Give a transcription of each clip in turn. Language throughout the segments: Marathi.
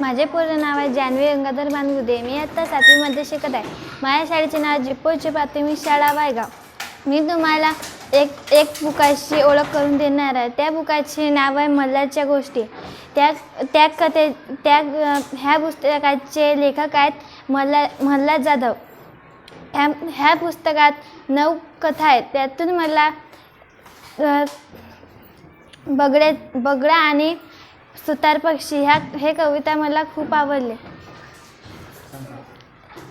माझे पूर्ण नाव आहे जान्हवी गंगाधर बानगुदे मी आत्ता सातवीमध्ये शिकत आहे. माझ्या शाळेचे नाव जिप्पोची प्राथमिक शाळा वायगाव. मी तुम्हाला एक एक बुकाची ओळख करून देणार आहे. त्या बुकाचे नाव आहे मल्हारच्या गोष्टी. त्या त्या कथे त्या ह्या पुस्तकाचे लेखक आहेत मल्हार मल्हार जाधव. ह्या ह्या पुस्तकात नऊ कथा आहेत. त्यातून मला बगड्या बगडा आणि सुतार पक्षी ह्या हे कविता मला खूप आवडले.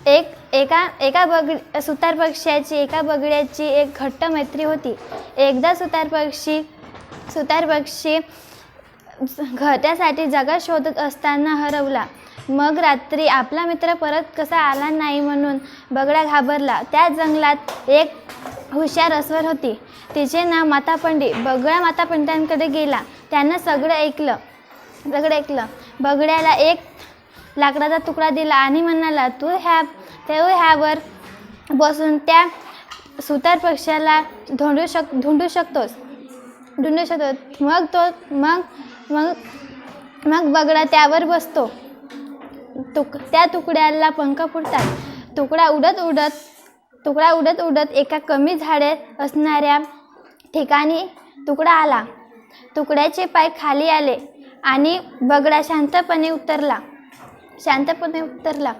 एक एका एका बग सुतार पक्ष्याची एका बगड्याची एक घट्ट मैत्री होती. एकदा सुतार पक्षी सुतार पक्षी घट्यासाठी जागा शोधत असताना हरवला. मग रात्री आपला मित्र परत कसा आला नाही म्हणून बगडा घाबरला. त्या जंगलात एक हुशार अस्वर होती. तिचे नाव माता पंडित बगळा माता पंडितांकडे गेला. त्यानं सगळं ऐकलं. दगड ऐकलं. बगड्याला एक लाकडाचा तुकडा दिला आणि म्हणाला तू ह्या तू ह्यावर बसून त्या सुतार पक्षाला धोंडू शक धुंडू शकतोस. ढुंडू शकतो मग तो मग मग मग बगडा त्यावर बसतो. तुक त्या तुकड्याला पंख फुटतात. तुकडा उडत उडत तुकडा उडत उडत एका कमी झाडे असणाऱ्या ठिकाणी तुकडा आला. तुकड्याचे पाय खाली आले. आणि बगडा शांतपणे उतरला. शांतपणे उतरला.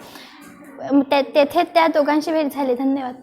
त्या तेथे त्या दोघांची भेट झाली. धन्यवाद.